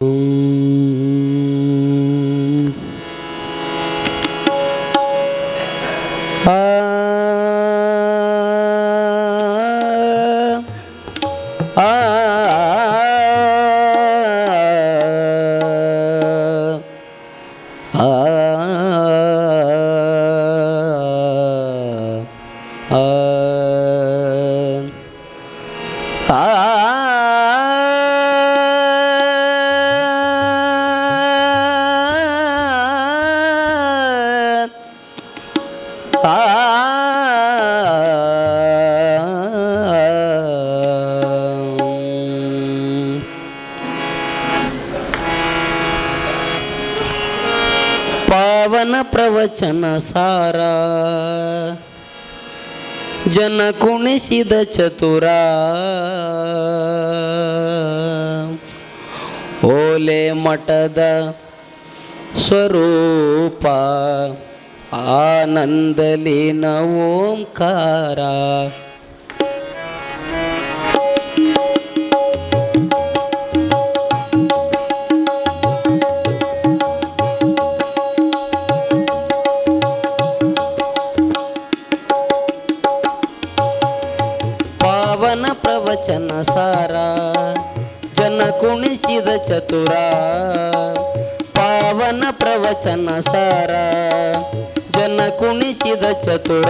ಪಾವನ ಪ್ರವಚನ ಸಾರ. ಜನ ಕುಣಿಸಿದ ಚತುರ. ಓಲೆ ಮಠದ ಸ್ವರೂಪ ಆನಂದಲಿನ ಓಂಕಾರ. ಪ್ರವಚನ ಸಾರ, ಜನ ಕುಣಿಸಿದ ಚತುರ, ಪಾವನ ಪ್ರವಚನ ಸಾರ, ಜನ ಕುಣಿಸಿದ ಚತುರ.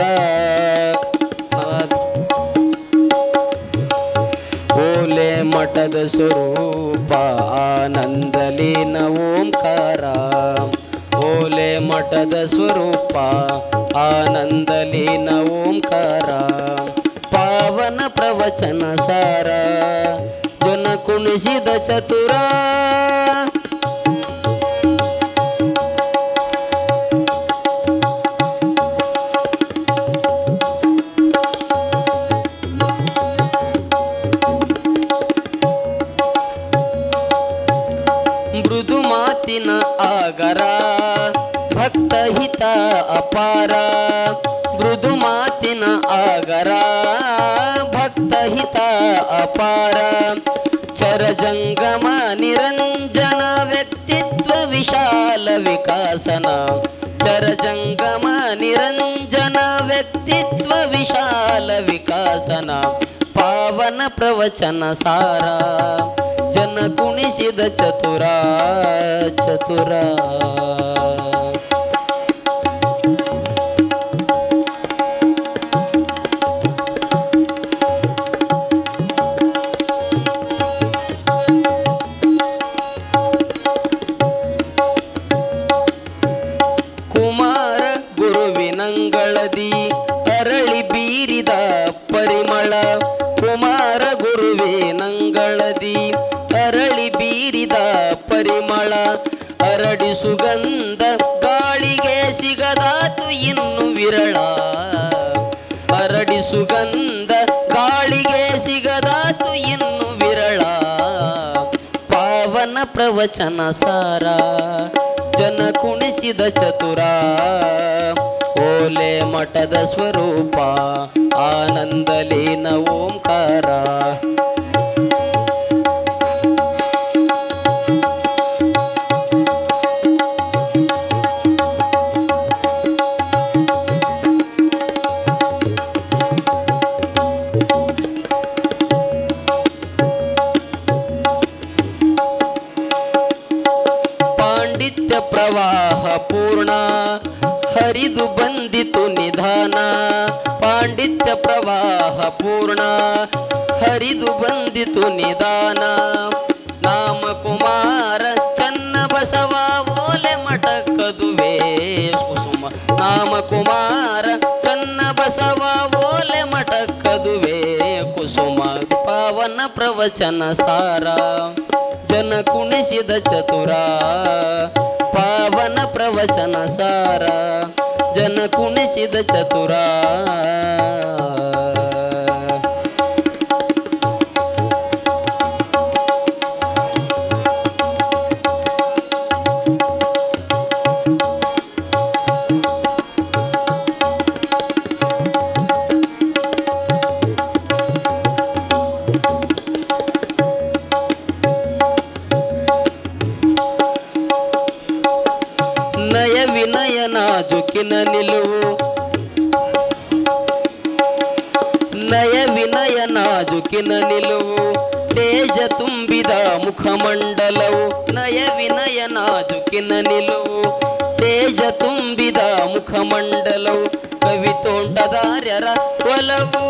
ಓಲೆ ಮಠದ ಸ್ವರೂಪ, ಆನಂದಲೀನ ಓಂಕಾರ. ಓಲೆ ಮಠದ ಸ್ವರೂಪ, ಆನಂದಲೀನ ಓಂಕಾರ. ಪಾವನ ಪ್ರವಚನ ಸಾರ ಜನ ಕುಣಿಸಿದ ಚತುರ ಮೃದು ಮಾತಿನ ಆಗರ ಅಪಾರ ಚರಜಂಗಮ ನಿರಂಜನ ವ್ಯಕ್ತಿತ್ವ ವಿಶಾಲ ವಿಕಾಸನ ಚರಜಂಗಮ ನಿರಂಜನ ವ್ಯಕ್ತಿತ್ವ ವಿಶಾಲ ವಿಕಾಸನ ಪಾವನ ಪ್ರವಚನ ಸಾರ ಜನ ಕುಣಿಸಿದ ಚತುರ ಚತುರ ಸುಗಂಧ ಗಾಳಿಗೆ ಸಿಗದಾತು ಇನ್ನು ವಿರಳ. ಪಾವನ ಪ್ರವಚನ ಸಾರ, ಜನ ಕುಣಿಸಿದ ಚತುರ. ಓಲೆ ಮಠದ ಸ್ವರೂಪ, ಆನಂದಲೀನ ಓಂಕಾರ. ಪ್ರವಾಹ ಪೂರ್ಣ. ಹರಿದು ಬಂದಿತು ನಿಧಾನ. ಪಾಂಡಿತ್ಯ ಪ್ರವಾಹ ಪೂರ್ಣ. ಹರಿದು ಬಂದಿತು ನಿಧಾನ. ನಾಮ ಕುಮಾರ ಚನ್ನ ಬಸವ ಓಲೆ ಮಠ ಕದುವೆ. ಕುಸುಮ ನಾಮ ಕುಮಾರ ಚನ್ನ ಬಸವ ಓಲೆ ಮಟಕದುವೆ ಕುಸುಮ ಪಾವನ ಪ್ರವಚನ ಸಾರ. ಜನ ಕುಣಿಸಿದ ಚತುರ ಪಾವನ ಪ್ರವಚನ ಸಾರ ಜನ ಕುಣಿಸಿದ ಚತುರ. మొక్కిన నిలువు నయ వినయ నాజుకిన నిలువు తేజ ತುಂಬಿದ ಮುಖಮಂಡಲವು ನಯ ವಿನಯ ನಾಜುಕಿನ ನಿಲುವು ತೇಜ ತುಂಬಿದ ಮುಖಮಂಡಲವು ಕವಿತೋಂಟದಾರ್ಯರ ಒಲವು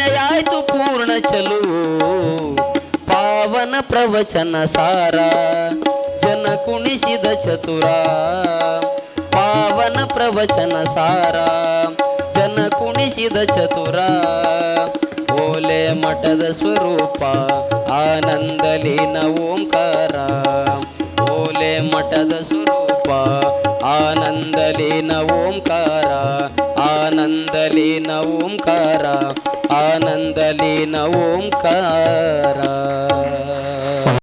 ಮರೆಯಾಯ್ತು ಪೂರ್ಣ ಚಲು. ಪಾವನ ಪ್ರವಚನ ಸಾರ, ಜನ ಕುಣಿಸಿದ ಚತುರ. ಪಾವನ ಪ್ರವಚನ ಸಾರ, ಜನ ಕುಣಿಸಿದ ಚತುರ. ಓಲೆ ಮಠದ ಸ್ವರೂಪ ಆನಂದಲೀನ ಓಂಕಾರ ಓಲೆ ಮಠದ ಸ್ವರೂಪ ಆನಂದಲೀನ ಓಂಕಾರ ಆನಂದಲೀನ ಓಂಕಾರ ಆನಂದಲೀನ ಓಂಕಾರ.